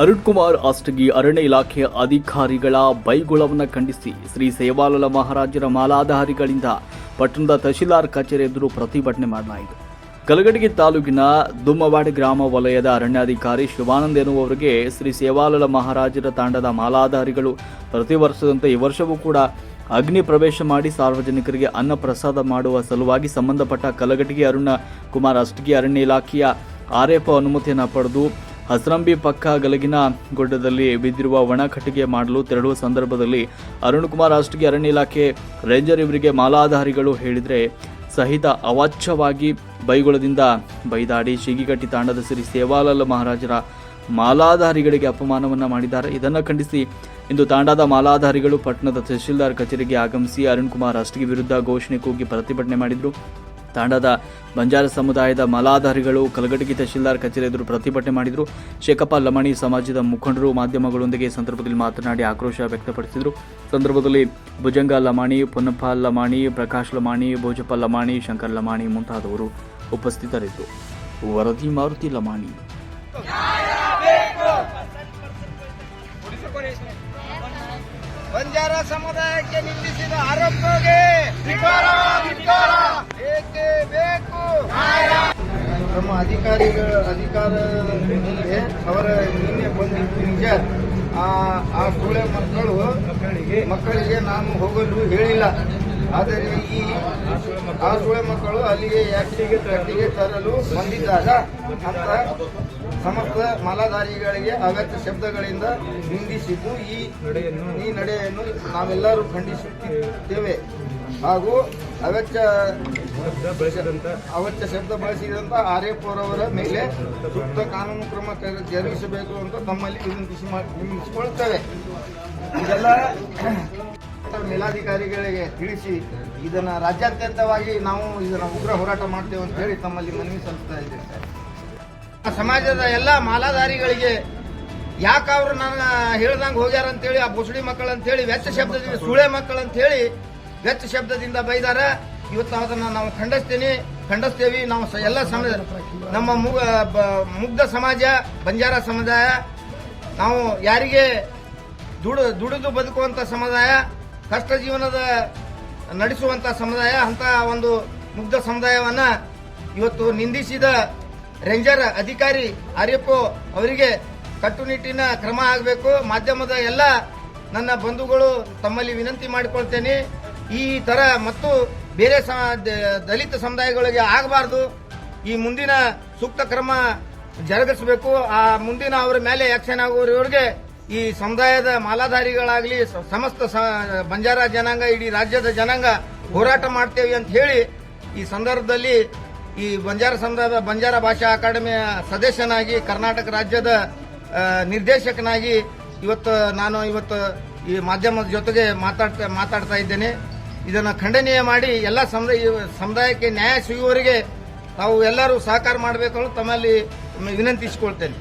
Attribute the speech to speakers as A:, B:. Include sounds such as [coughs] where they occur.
A: ಅರುಣ್ ಕುಮಾರ್ ಅಷ್ಟಗಿ ಅರಣ್ಯ ಇಲಾಖೆಯ ಅಧಿಕಾರಿಗಳ ಬೈಗುಳವನ್ನು ಖಂಡಿಸಿ ಶ್ರೀ ಸೇವಾಲಾಲ ಮಹಾರಾಜರ ಮಾಲಾಧಾರಿಗಳಿಂದ ಪಟ್ಟಣದ ತಹಶೀಲ್ದಾರ್ ಕಚೇರಿ ಎದುರು ಪ್ರತಿಭಟನೆ ಮಾಡಲಾಯಿತು. ಕಲಗಡಿಗೆ ತಾಲೂಕಿನ ದುಮ್ಮವಾಡಿ ಗ್ರಾಮ ವಲಯದ ಅರಣ್ಯಾಧಿಕಾರಿ ಶಿವಾನಂದ್ ಎನ್ನುವವರಿಗೆ ಶ್ರೀ ಸೇವಾಲಾಲ ಮಹಾರಾಜರ ತಾಂಡದ ಮಾಲಾಧಾರಿಗಳು ಪ್ರತಿ ವರ್ಷದಂತೆ ಈ ವರ್ಷವೂ ಕೂಡ ಅಗ್ನಿ ಪ್ರವೇಶ ಮಾಡಿ ಸಾರ್ವಜನಿಕರಿಗೆ ಅನ್ನ ಪ್ರಸಾದ ಮಾಡುವ ಸಲುವಾಗಿ ಸಂಬಂಧಪಟ್ಟ ಕಲಗಟಗಿ ಅರುಣ ಕುಮಾರ್ ಅಷ್ಟಗಿ ಅರಣ್ಯ ಇಲಾಖೆಯ ಆರ್ಎಫ್ ಅನುಮತಿಯನ್ನು ಪಡೆದು ಹಸರಂಬಿ ಪಕ್ಕ ಗಲಗಿನ ಗುಡ್ಡದಲ್ಲಿ ಬಿದ್ದಿರುವ ಒಣ ಕಟ್ಟಿಗೆ ಮಾಡಲು ತೆರಳುವ ಸಂದರ್ಭದಲ್ಲಿ ಅರುಣ್ ಕುಮಾರ್ ರಾಷ್ಟ್ರೀಯ ಅರಣ್ಯ ಇಲಾಖೆ ರೇಂಜರ್ ಇವರಿಗೆ ಮಾಲಾಧಾರಿಗಳು ಹೇಳಿದರೆ ಸಹಿತ ಅವಾಚ್ಯವಾಗಿ ಬೈಗುಳದಿಂದ ಬೈದಾಡಿ ಶಿಗಿಗಟ್ಟಿ ತಾಂಡದ ಶ್ರೀ ಸೇವಾಲಾಲ್ ಮಹಾರಾಜರ ಮಾಲಾಧಾರಿಗಳಿಗೆ ಅಪಮಾನವನ್ನು ಮಾಡಿದ್ದಾರೆ. ಇದನ್ನು ಖಂಡಿಸಿ ಇಂದು ತಾಂಡದ ಮಾಲಾಧಾರಿಗಳು ಪಟ್ಟಣದ ತಹಶೀಲ್ದಾರ್ ಕಚೇರಿಗೆ ಆಗಮಿಸಿ ಅರುಣ್ ಕುಮಾರ್ ಅಷ್ಟಿಗೆ ವಿರುದ್ಧ ಘೋಷಣೆ ಕೂಗಿ ಪ್ರತಿಭಟನೆ ಮಾಡಿದರು. ತಾಂಡಾದ ಬಂಜಾರ ಸಮುದಾಯದ ಮಲಾಧಾರಿಗಳು ಕಲಗಟಗಿ ತಹಶೀಲ್ದಾರ್ ಕಚೇರಿ ಎದುರು ಪ್ರತಿಭಟನೆ ಮಾಡಿದರು. ಶೇಖಪ್ಪ ಲಮಾಣಿ ಸಮಾಜದ ಮುಖಂಡರು ಮಾಧ್ಯಮಗಳೊಂದಿಗೆ ಸಂದರ್ಭದಲ್ಲಿ ಮಾತನಾಡಿ ಆಕ್ರೋಶ ವ್ಯಕ್ತಪಡಿಸಿದರು. ಸಂದರ್ಭದಲ್ಲಿ ಭುಜಂಗ ಲಮಾಣಿ, ಪೊನ್ನಪ್ಪ ಲಮಾಣಿ, ಪ್ರಕಾಶ್ ಲಮಾಣಿ, ಭೋಜಪ್ಪ ಲಮಾಣಿ, ಶಂಕರ್ ಲಮಾಣಿ ಮುಂತಾದವರು ಉಪಸ್ಥಿತರಿದ್ದರು. ವರದಿ ಮಾರುತಿ ಲಮಾಣಿ.
B: ಬಂಜಾರ ಸಮುದಾಯಕ್ಕೆ ನಿಂದಿಸಿದ ಆರೋಪಕ್ಕೆ ನಮ್ಮ ಅಧಿಕಾರಿಗಳ ಅಧಿಕಾರ ಅವರ ನಿನ್ನೆ ಬಂದಿದ್ದು ನಿಜ. ಆ ಸೂಳೆ ಮಕ್ಕಳು ಮಕ್ಕಳಿಗೆ ನಾನು ಹೋಗಲು ಹೇಳಿಲ್ಲ. ಆದರೆ ಈ ಆ ಸುಳೆ ಮಕ್ಕಳು ಅಲ್ಲಿಗೆ ಯಾಕ್ಟಿಗೆ ಕಟ್ಟಿಗೆ ತರಲು ಬಂದಿದ್ದಾಗ ಅಂತ ಸಮಸ್ತ ಮಾಲಾಧಾರಿಗಳಿಗೆ ಅಗತ್ಯ ಶಬ್ದಗಳಿಂದ ನಿಂದಿಸಿದ್ದು ಈ ಈ ನಡೆಯನ್ನು ನಾವೆಲ್ಲರೂ ಖಂಡಿಸುತ್ತಿದ್ದೇವೆ. ಹಾಗೂ ಅಗತ್ಯ ಅಗತ್ಯ ಶಬ್ದ ಬಳಸಿದಂತ ಆರ್ಯಪುರವರ ಮೇಲೆ ಸೂಕ್ತ ಕಾನೂನು ಕ್ರಮ ಜರುಗಿಸಬೇಕು ಅಂತ ತಮ್ಮಲ್ಲಿ ವಿನಂತಿಸಿಕೊಳ್ಳುತ್ತೇವೆ ಇದೆಲ್ಲ [coughs] ಮೇಲಾಧಿಕಾರಿಗಳಿಗೆ ತಿಳಿಸಿ ಇದನ್ನ ರಾಜ್ಯಾದ್ಯಂತವಾಗಿ ನಾವು ಇದನ್ನ ಉಗ್ರ ಹೋರಾಟ ಮಾಡ್ತೇವೆ ಅಂತ ಹೇಳಿ ತಮ್ಮಲ್ಲಿ ಮನವಿ ಸಲ್ಲಿಸ್ತಾ ಇದ್ದೇವೆ ಸರ್. ಸಮಾಜದ ಎಲ್ಲ ಮಾಲಾಧಾರಿಗಳಿಗೆ ಯಾಕೆ ಅವರು ನನ್ನ ಹೇಳ್ದಂಗೆ ಹೋಗ್ಯಾರ ಅಂತೇಳಿ ಆ ಬುಸುಡಿ ಮಕ್ಕಳು ಅಂತೇಳಿ ವೆಚ್ಚ ಶಬ್ದದಿಂದ ಸುಳೆ ಮಕ್ಕಳು ಅಂತೇಳಿ ವೆಚ್ಚ ಶಬ್ದದಿಂದ ಬೈದಾರ. ಇವತ್ತು ಅದನ್ನು ನಾವು ಖಂಡಿಸ್ತೀನಿ, ಖಂಡಿಸ್ತೇವೆ. ನಾವು ಎಲ್ಲ ಸಮಾಜ ನಮ್ಮ ಮುಗ್ಧ ಸಮಾಜ, ಬಂಜಾರ ಸಮುದಾಯ, ನಾವು ಯಾರಿಗೆ ದುಡು ದುಡಿದು ಬದುಕುವಂಥ ಸಮುದಾಯ, ಕಷ್ಟ ಜೀವನದ ನಡೆಸುವಂತ ಸಮುದಾಯ, ಅಂತ ಒಂದು ಮುಗ್ಧ ಸಮುದಾಯವನ್ನ ಇವತ್ತು ನಿಂದಿಸಿದ ರೇಂಜರ್ ಅಧಿಕಾರಿ ಆರ್ಯಪ್ಪು ಅವರಿಗೆ ಕಟ್ಟುನಿಟ್ಟಿನ ಕ್ರಮ ಆಗಬೇಕು. ಮಾಧ್ಯಮದ ಎಲ್ಲ ನನ್ನ ಬಂಧುಗಳು ತಮ್ಮಲ್ಲಿ ವಿನಂತಿ ಮಾಡಿಕೊಳ್ತೇನೆ. ಈ ತರ ಮತ್ತು ಬೇರೆ ದಲಿತ ಸಮುದಾಯಗಳಿಗೆ ಆಗಬಾರ್ದು. ಈ ಮುಂದಿನ ಸೂಕ್ತ ಕ್ರಮ ಜರುಗಿಸಬೇಕು. ಆ ಮುಂದಿನ ಅವರ ಮೇಲೆ ಆಕ್ಷನ್ ಆಗುವವರಿಗೆ ಈ ಸಮುದಾಯದ ಮಾಲಾಧಾರಿಗಳಾಗಲಿ ಸಮಸ್ತ ಬಂಜಾರ ಜನಾಂಗ, ಇಡೀ ರಾಜ್ಯದ ಜನಾಂಗ ಹೋರಾಟ ಮಾಡ್ತೇವೆ ಅಂತ ಹೇಳಿ ಈ ಸಂದರ್ಭದಲ್ಲಿ ಈ ಬಂಜಾರ ಸಮುದಾಯದ ಬಂಜಾರ ಭಾಷಾ ಅಕಾಡೆಮಿಯ ಸದಸ್ಯನಾಗಿ, ಕರ್ನಾಟಕ ರಾಜ್ಯದ ನಿರ್ದೇಶಕನಾಗಿ ಇವತ್ತು ನಾನು ಇವತ್ತು ಈ ಮಾಧ್ಯಮದ ಜೊತೆಗೆ ಮಾತಾಡ್ತಾ ಮಾತಾಡ್ತಾ ಇದ್ದೇನೆ. ಇದನ್ನು ಖಂಡನೀಯ ಮಾಡಿ ಎಲ್ಲ ಸಮುದಾಯ ಸಮುದಾಯಕ್ಕೆ ನ್ಯಾಯ ಸಿಗುವವರಿಗೆ ತಾವು ಎಲ್ಲರೂ ಸಹಕಾರ ಮಾಡಬೇಕು ತಮ್ಮಲ್ಲಿ ವಿನಂತಿಸಿಕೊಳ್ತೇನೆ.